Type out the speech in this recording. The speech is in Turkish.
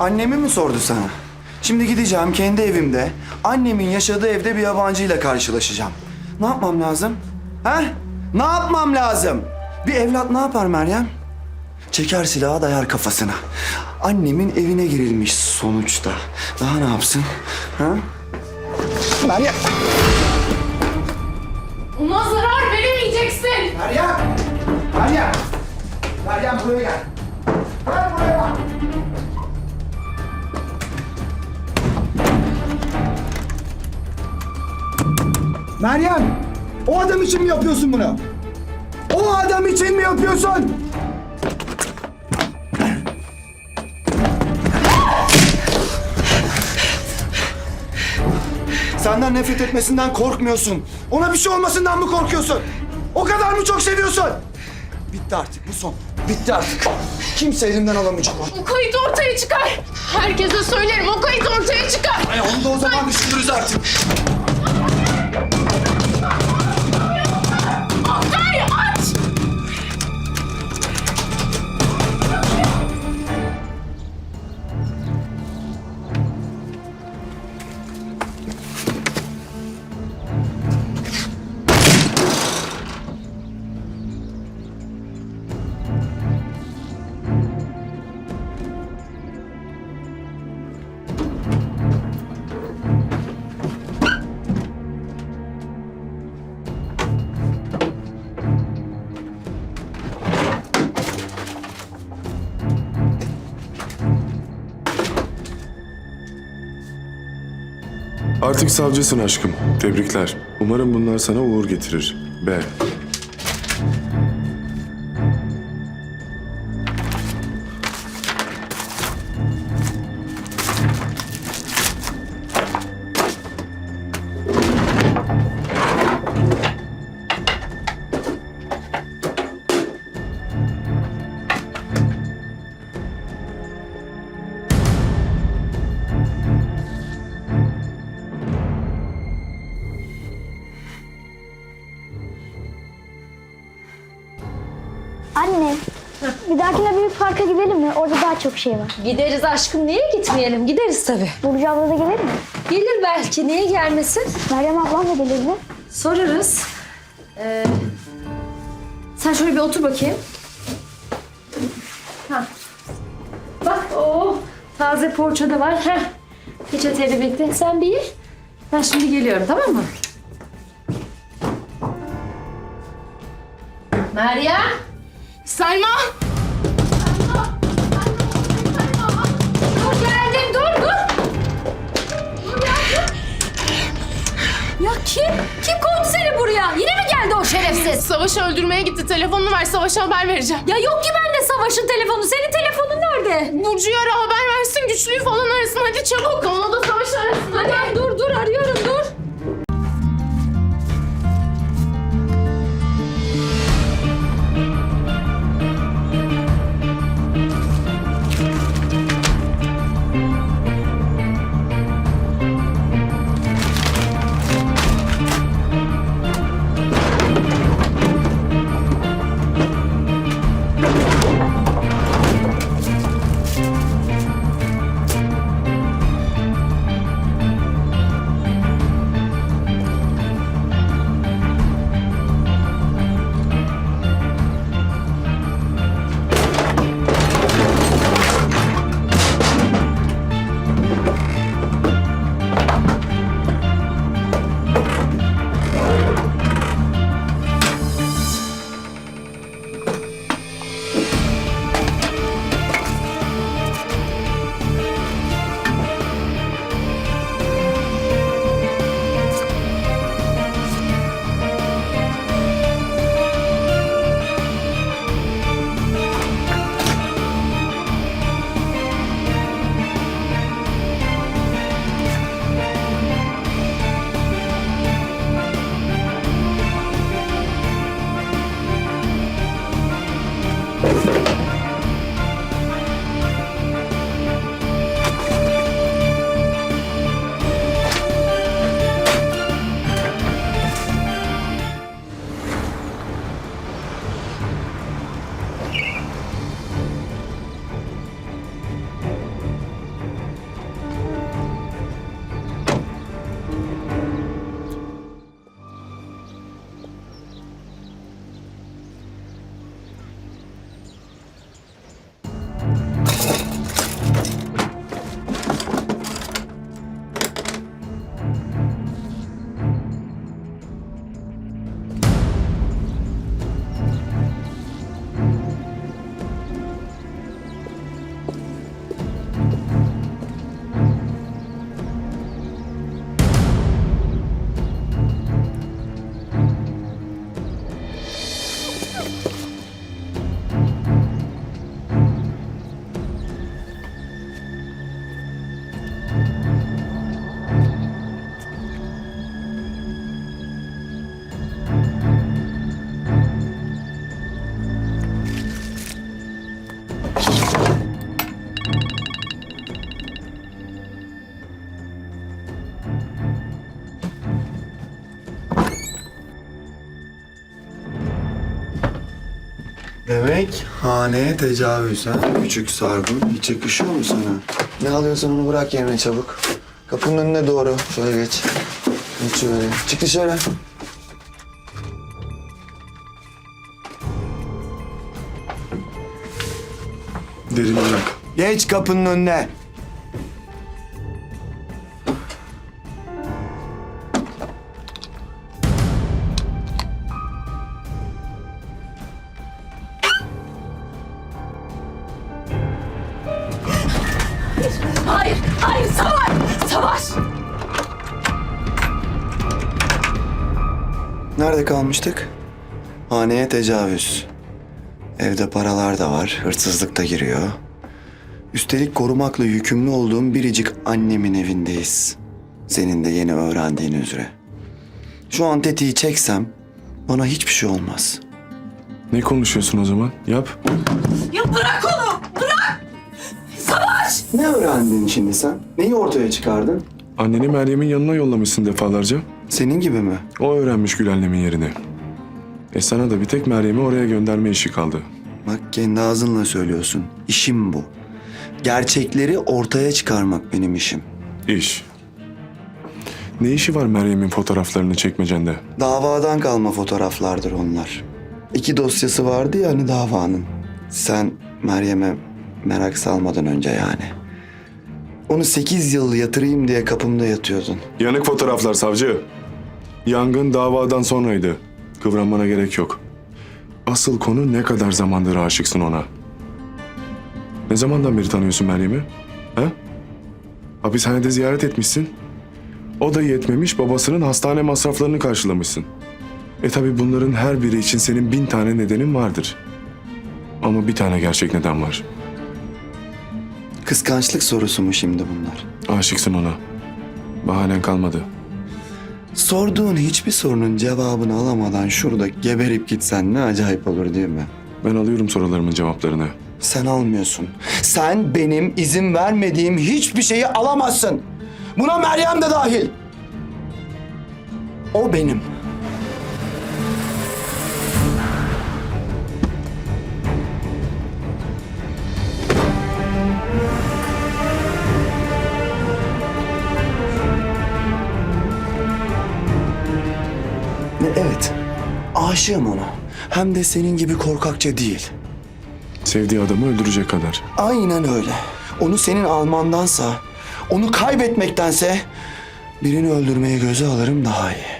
Annemi mi sordu sana? Şimdi gideceğim kendi evimde, annemin yaşadığı evde bir yabancıyla karşılaşacağım. Ne yapmam lazım? He? Ne yapmam lazım? Bir evlat ne yapar Meryem? Çeker silahı dayar kafasına. Annemin evine girilmiş sonuçta. Daha ne yapsın? Ha? Meryem! Ona zarar veremeyeceksin. Meryem! Meryem! Meryem buraya gel. Gel buraya. Meryem! O adam için mi yapıyorsun bunu? O adam için mi yapıyorsun? Senden nefret etmesinden korkmuyorsun. Ona bir şey olmasından mı korkuyorsun? O kadar mı çok seviyorsun? Bitti artık bu son. Bitti artık. Kimse elimden alamayacak onu. O kayıt ortaya çıkar. Herkese söylerim o kayıt ortaya çıkar. Ay onu da o zaman düşünürüz artık. Artık savcısın aşkım. Tebrikler. Umarım bunlar sana uğur getirir. B. Anne, bir dahakine büyük parka gidelim mi? Orada daha çok şey var. Gideriz aşkım. Niye gitmeyelim? Gideriz tabii. Burcu abla da gelir mi? Gelir belki. Niye gelmesin? Meryem ablam da gelir mi? Sorarız. Ee, sen şöyle bir otur bakayım. Ha. Bak o taze poğaça da var. Heh. Peçeteyle bekle. Sen bir ye. Ben şimdi geliyorum tamam mı? Meryem. Selma. Dur geldim dur dur. Dur dur. Ya kim? Kim koydu seni buraya? Yine mi geldi o şerefsiz? Savaş'ı öldürmeye gitti. Telefonunu ver Savaş'a haber vereceğim. Ya yok ki bende Savaş'ın telefonu. Senin telefonun nerede? Burcu'yu ara haber versin. Güçlüyü falan arasın. Hadi çabuk. Onu da Savaş arasın. Hadi. Hadi dur dur arıyorum dur. Demek haneye tecavüz ha? Küçük sargun. Hiç yakışıyor mu sana? Ne alıyorsan onu bırak yerine çabuk. Kapının önüne doğru. Şöyle geç. Geç şöyle. Çık dışarı. Derin bırak. Geç kapının önüne. Nerede kalmıştık? Haneye tecavüz. Evde paralar da var, hırsızlık da giriyor. Üstelik korumakla yükümlü olduğum biricik annemin evindeyiz. Senin de yeni öğrendiğin üzere. Şu an tetiği çeksem bana hiçbir şey olmaz. Ne konuşuyorsun o zaman? Yap. Ya bırak onu! Bırak! Savaş! Ne öğrendin şimdi sen? Neyi ortaya çıkardın? Anneni Meryem'in yanına yollamışsın defalarca. Senin gibi mi? O öğrenmiş Gül annemin yerini. E sana da bir tek Meryem'i oraya gönderme işi kaldı. Bak kendi ağzınla söylüyorsun. İşim bu. Gerçekleri ortaya çıkarmak benim işim. İş. Ne işi var Meryem'in fotoğraflarını çekmecende? Davadan kalma fotoğraflardır onlar. İki dosyası vardı ya hani davanın. Sen Meryem'e merak salmadan önce yani. Onu sekiz yıl yatırayım diye kapımda yatıyordun. Yanık fotoğraflar savcı. Yangın davadan sonraydı. Kıvranmana gerek yok. Asıl konu ne kadar zamandır aşıksın ona. Ne zamandan beri tanıyorsun Meryem'i? Ha? Hapishanede ziyaret etmişsin. O da yetmemiş babasının hastane masraflarını karşılamışsın. E tabi bunların her biri için senin bin tane nedenin vardır. Ama bir tane gerçek neden var. Kıskançlık sorusu mu şimdi bunlar? Aşıksın ona. Bahanen kalmadı. Sorduğun hiçbir sorunun cevabını alamadan şurada geberip gitsen ne acayip olur değil mi? Ben alıyorum sorularımın cevaplarını. Sen almıyorsun. Sen benim izin vermediğim hiçbir şeyi alamazsın. Buna Meryem de dahil. O benim. Aşığım ona. Hem de senin gibi korkakça değil. Sevdiği adamı öldürecek kadar. Aynen öyle. Onu senin almandansa, onu kaybetmektense birini öldürmeyi göze alırım daha iyi.